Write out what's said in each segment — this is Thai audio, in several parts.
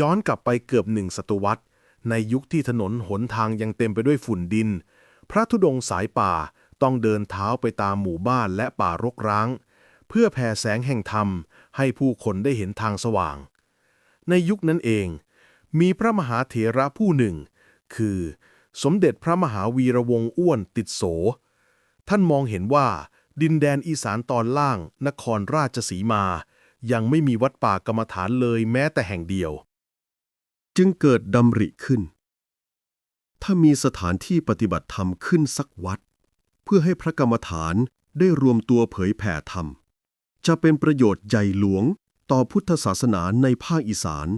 ย้อนกลับไปเกือบหนึ่งศตวรรษ ในยุคที่ถนนหนทางยังเต็มไปด้วยฝุ่นดิน พระธุดงสายป่าต้องเดินเท้าไปตามหมู่บ้านและป่ารกร้าง เพื่อแผ่แสงแห่งธรรม ให้ผู้คนได้เห็นทางสว่าง ในยุคนั้นเอง มีพระมหาเถระผู้หนึ่ง คือ สมเด็จพระมหาวีระวงศ์อ้วนติดโส ท่านมองเห็นว่าดินแดนอีสานตอนล่าง นครราชสีมา ยังไม่มีวัดป่ากรรมฐานเลยแม้แต่แห่งเดียว จึงเกิดดำริขึ้น ถ้ามีสถานที่ปฏิบัติธรรมขึ้นสักวัด เพื่อให้พระกรรมฐานได้รวมตัวเผยแผ่ธรรม จะเป็นประโยชน์ใหญ่หลวงต่อพุทธศาสนาในภาคอีสาน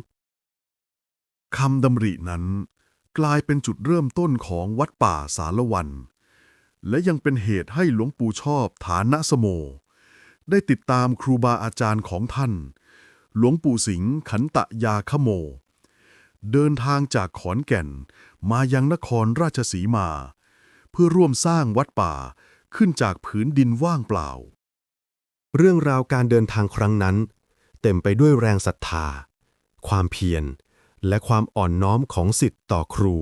คำดำรินั้น กลายเป็นจุดเริ่มต้นของวัดป่าสารวัน และยังเป็นเหตุให้หลวงปู่ชอบฐานะสโม ได้ติดตามครูบาอาจารย์ของท่าน หลวงปู่สิงห์ขันตะยาขโม เดินทางจากขอนแก่น มายังนครราชสีมา เพื่อร่วมสร้างวัดป่าขึ้นจากผืนดินว่างเปล่า เรื่องราวการเดินทางครั้งนั้น เต็มไปด้วยแรงศรัทธา ความเพียร และความอ่อนน้อมของสิทธิ์ต่อครู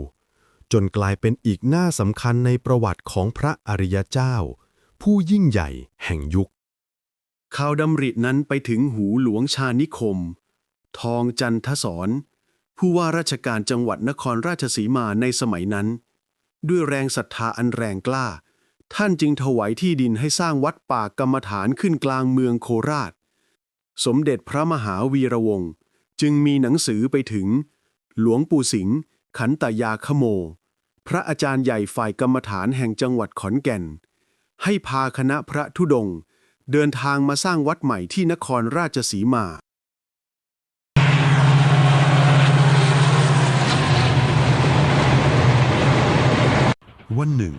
จนกลายเป็นอีกหน้าสำคัญในประวัติของพระอริยเจ้า ผู้ยิ่งใหญ่แห่งยุคข่าวดำรินั้นไปถึงหูหลวงชานิคม ทองจันทศร ผู้ว่าราชการจังหวัดนครราชสีมาในสมัยนั้น ด้วยแรงศรัทธาอันแรงกล้า ท่านจึงถวายที่ดินให้สร้างวัดป่ากรรมฐานขึ้นกลางเมืองโคราช สมเด็จพระมหาวีระวงศ์จึงมีหนังสือไปถึง หลวงปู่สิงห์ขันตยาขโม พระอาจารย์ใหญ่ฝ่ายกรรมฐานแห่งจังหวัดขอนแก่น ให้พาคณะพระธุดงค์เดินทางมาสร้างวัดใหม่ที่นครราชสีมา วันหนึ่ง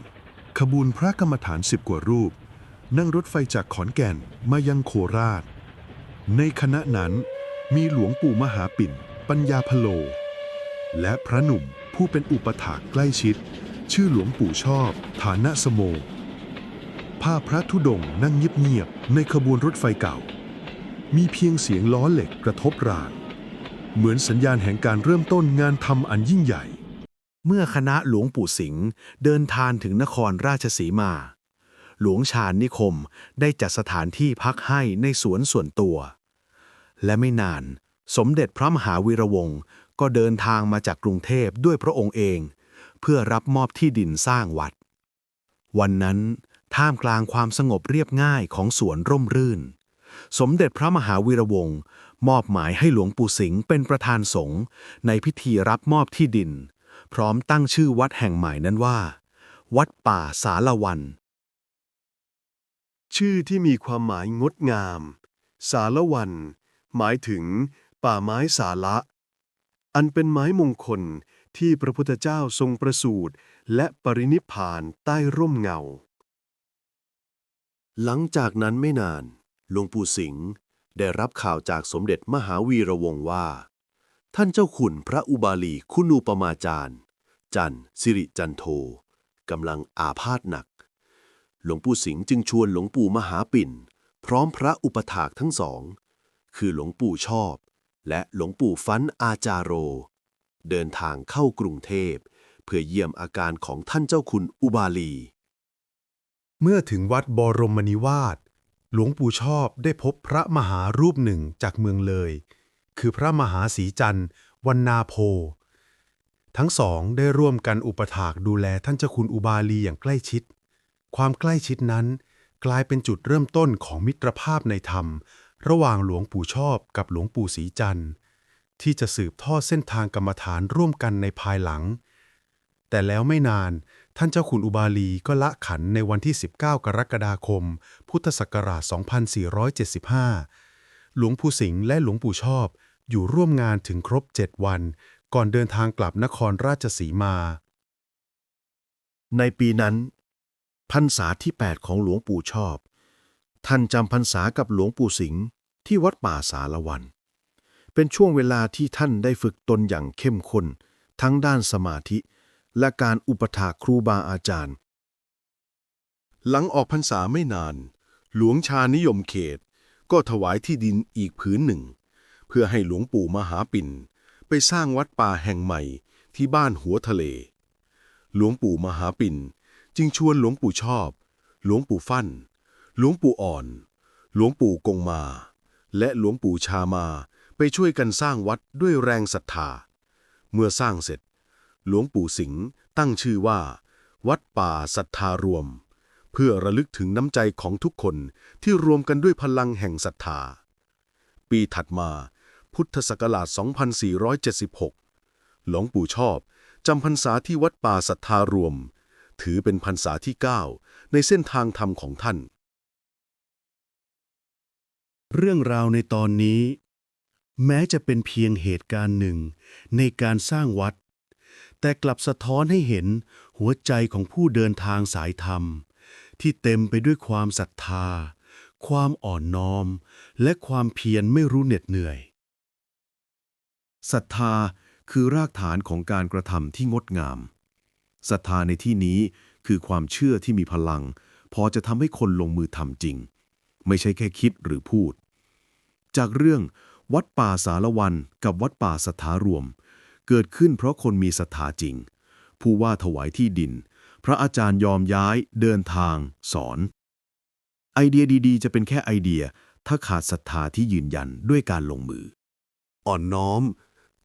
ขบวนพระกรรมฐานสิบกว่ารูป นั่งรถไฟจากขอนแก่นมายังโคราช ในคณะนั้นมีหลวงปู่มหาปิ่น ปัญญาพโล และพระหนุ่มผู้เป็นอุปถากใกล้ชิด ชื่อหลวงปู่ชอบ ฐานะสโมพาพระธุดงนั่งเงียบๆในขบวนรถไฟเก่า มีเพียงเสียงล้อเหล็กกระทบราง เหมือนสัญญาณแห่งการเริ่มต้นงานทำอันยิ่งใหญ่ เมื่อคณะหลวงปู่สิงห์เดินทางถึงนครราชสีมา หลวงชาญนิคมได้จัดสถานที่พักให้ในสวนส่วนตัว และไม่นานสมเด็จพระมหาวีระวงศ์ก็เดินทางมาจากกรุงเทพด้วยพระองค์เอง เพื่อรับมอบที่ดินสร้างวัด วันนั้นท่ามกลางความสงบเรียบง่ายของสวนร่มรื่น สมเด็จพระมหาวีระวงศ์มอบหมายให้หลวงปู่สิงห์เป็นประธานสงฆ์ในพิธีรับมอบที่ดิน พร้อมตั้งชื่อวัดแห่งใหม่นั้นว่า วัดป่าสารวัน ชื่อที่มีความหมายงดงาม สารวัน หมายถึง ป่าไม้สาระ อันเป็นไม้มงคลที่พระพุทธเจ้าทรงประสูติและปรินิพานใต้ร่มเงา หลังจากนั้นไม่นาน หลวงปู่สิงห์ได้รับข่าวจากสมเด็จมหาวีระวงศ์ว่า ท่านเจ้าขุนพระอุบาลีคุณูปมาจารย์ จันสิริจันโทกำลังอาพาธหนัก หลวงปู่สิงห์จึงชวนหลวงปู่มหาปิ่น พร้อมพระอุปถากทั้งสอง คือหลวงปู่ชอบ และหลวงปู่ฟันอาจารโร เดินทางเข้ากรุงเทพ เพื่อเยี่ยมอาการของท่านเจ้าคุณอุบาลี เมื่อถึงวัดบรมนิวาสหลวงปู่ชอบได้พบพระมหารูปหนึ่งจากเมืองเลย คือพระมหาศรีจันทร์วันนาโพ ทั้งสองได้ร่วมกันอุปถากดูแลท่านเจ้าคุณอุบาลีอย่างใกล้ชิด ความใกล้ชิดนั้น กลายเป็นจุดเริ่มต้นของมิตรภาพในธรรม ระหว่างหลวงปู่ชอบกับหลวงปู่ศรีจันทร์ที่จะสืบทอดเส้นทางกรรมฐานร่วมกันในภายหลัง แต่แล้วไม่นานท่านเจ้าคุณอุบาลีก็ละขันในวันที่ 19 กรกฎาคม พุทธศักราช 2475 หลวงปู่สิงห์และหลวงปู่ชอบ อยู่ร่วมงานถึงครบ 7 วัน ก่อนเดินทางกลับนครราชสีมา ในปีนั้น พรรษาที่ 8 ของหลวงปู่ชอบ ท่านจำพรรษากับหลวงปู่สิงห์ที่วัดป่าสารวัน เป็นช่วงเวลาที่ท่านได้ฝึกตนอย่างเข้มข้นทั้งด้านสมาธิ และการอุปถาครูบาอาจารย์ หลังออกพรรษาไม่นาน หลวงชานิยมเขต ก็ถวายที่ดินอีกผืนหนึ่ง เพื่อให้หลวงปู่มหาปิ่น ไปสร้างวัดป่าแห่งใหม่ที่บ้านหัวทะเล หลวงปู่มหาปิ่นจึงชวนหลวงปู่ชอบ หลวงปู่ฟั่น หลวงปู่อ่อน หลวงปู่กงมา และหลวงปู่ชามาไปช่วยกันสร้างวัดด้วยแรงศรัทธา เมื่อสร้างเสร็จ หลวงปู่สิงห์ตั้งชื่อว่า วัดป่าศรัทธารวม เพื่อระลึกถึงน้ำใจของทุกคนที่รวมกันด้วยพลังแห่งศรัทธา ปีถัดมา พุทธศักราช 2476 หลวงปู่ชอบจำพรรษาที่วัดป่าศรัทธารวม ถือเป็นพรรษาที่ 9 ในเส้นทางธรรมของท่าน เรื่องราวในตอนนี้ แม้จะเป็นเพียงเหตุการณ์หนึ่งในการสร้างวัด แต่กลับสะท้อนให้เห็นหัวใจของผู้เดินทางสายธรรม ที่เต็มไปด้วยความศรัทธา ความอ่อนน้อม และความเพียรไม่รู้เหน็ดเหนื่อย ศรัทธาคือรากฐานของการกระทำที่งดงามศรัทธาในที่นี้คือความเชื่อที่มีพลัง พอจะทำให้คนลงมือทำจริง ไม่ใช่แค่คิดหรือพูด จากเรื่องวัดป่าสารวันกับวัดป่าสัทธารวม เกิดขึ้นเพราะคนมีศรัทธาจริง ผู้ว่าถวายที่ดิน พระอาจารย์ยอมย้ายเดินทาง สอน ไอเดียดีๆ จะเป็นแค่ไอเดียถ้าขาดศรัทธาที่ยืนยันด้วยการลงมือ อ่อนน้อม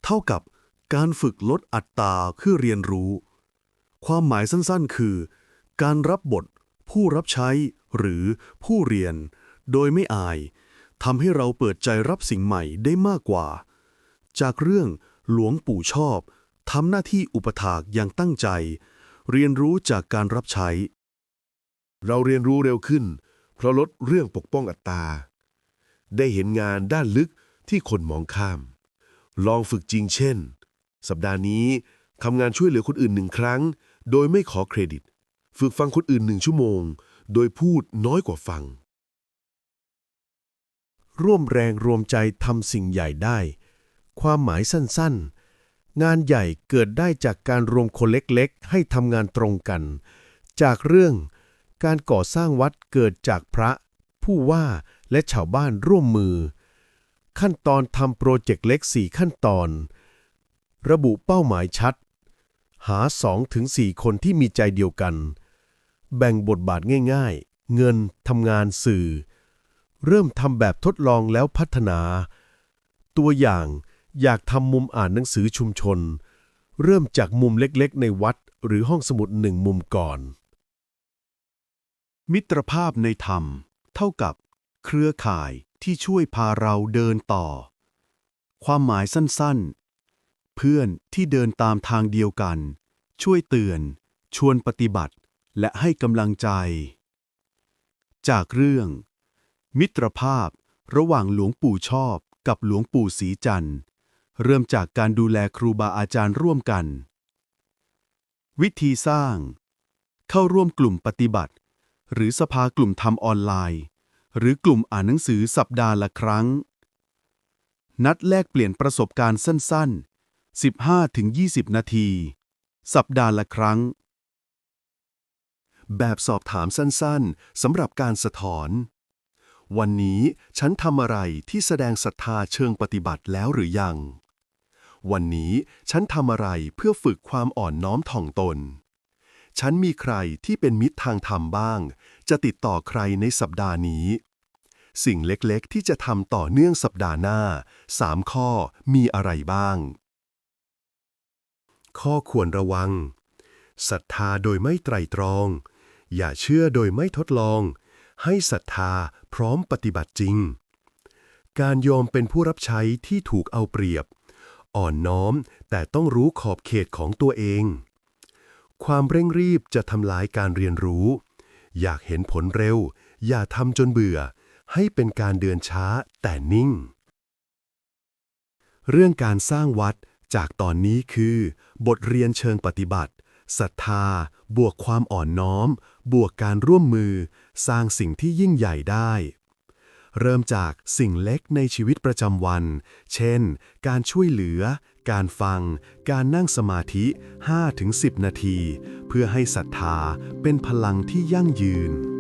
เท่ากับการฝึกลดอัตราเพื่อเรียนรู้ ความหมายสั้นๆ คือ การรับบท ผู้รับใช้ หรือผู้เรียน โดยไม่อายทำให้เราเปิดใจรับสิ่งใหม่ได้มากกว่า จากเรื่องหลวงปู่ชอบทำหน้าที่อุปถากอย่างตั้งใจ เรียนรู้จากการรับใช้ เราเรียนรู้เร็วขึ้น เพราะลดเรื่องปกป้องอัตตา ได้เห็นงานด้านลึกที่คนมองข้าม ลองฝึกจริงเช่น สัปดาห์นี้ทำงานช่วยเหลือคนอื่นหนึ่งครั้ง โดยไม่ขอเครดิต ฝึกฟังคนอื่นหนึ่งชั่วโมง โดยพูดน้อยกว่าฟัง ร่วมแรงรวมใจทำสิ่งใหญ่ได้ ความหมายสั้นๆ งานใหญ่เกิดได้จากการรวมคนเล็กๆ ให้ทำงานตรงกัน จากเรื่องการก่อสร้างวัดเกิดจากพระ ผู้ว่าและชาวบ้านร่วมมือ ขั้นตอนทำโปรเจกต์เล็ก 4 ขั้นตอน ระบุเป้าหมายชัด หา 2-4 คนที่มีใจเดียวกัน แบ่งบทบาทง่ายๆ เงินทำงานสื่อ เริ่มทำแบบทดลองแล้วพัฒนา ตัวอย่างอยากทำมุมอ่านหนังสือชุมชน เริ่มจากมุมเล็กๆ ในวัดหรือห้องสมุดหนึ่งมุมก่อน มิตรภาพในธรรม เท่ากับ เครือข่าย ที่ช่วยพาเราเดินต่อ ความหมายสั้นๆ เพื่อนที่เดินตามทางเดียวกัน ช่วยเตือน ชวนปฏิบัติ และให้กำลังใจ จากเรื่อง มิตรภาพระหว่างหลวงปู่ชอบกับหลวงปู่ศรีจันทร์ เริ่มจากการดูแลครูบาอาจารย์ร่วมกัน วิธีสร้าง เข้าร่วมกลุ่มปฏิบัติ หรือสภากลุ่มทำออนไลน์ หรือกลุ่มอ่านหนังสือสัปดาห์ละครั้ง นัดแลกเปลี่ยนประสบการณ์สั้น ๆ 15-20 นาที สัปดาห์ละครั้ง แบบสอบถามสั้น ๆสำหรับการสะท้อน วันนี้ฉันทำอะไรที่แสดงศรัทธาเชิงปฏิบัติแล้วหรือยัง วันนี้ฉันทำอะไรเพื่อฝึกความอ่อนน้อมถ่อมตนฉันมีใครที่เป็นมิตรทางธรรมบ้าง จะติดต่อใครในสัปดาห์นี้ สิ่งเล็กๆ ที่จะทำต่อเนื่องสัปดาห์หน้า 3 ข้อมีอะไรบ้าง ข้อควรระวังศรัทธาโดยไม่ไตรตรอง อย่าเชื่อโดยไม่ทดลอง ให้ศรัทธาพร้อมปฏิบัติจริง การยอมเป็นผู้รับใช้ที่ถูกเอาเปรียบ อ่อนน้อมแต่ต้องรู้ขอบเขตของตัวเอง ความเร่งรีบจะทำลายการเรียนรู้ อยากเห็นผลเร็ว อย่าทำจนเบื่อ ให้เป็นการเดินช้าแต่นิ่ง เรื่องการสร้างวัดจากตอนนี้คือ บทเรียนเชิงปฏิบัติศรัทธา บวกความอ่อนน้อม บวกการร่วมมือ สร้างสิ่งที่ยิ่งใหญ่ได้ เริ่มจากสิ่งเล็กในชีวิตประจำวัน เช่น การช่วยเหลือ การฟัง การนั่งสมาธิ 5-10 นาที เพื่อให้ศรัทธาเป็นพลังที่ยั่งยืน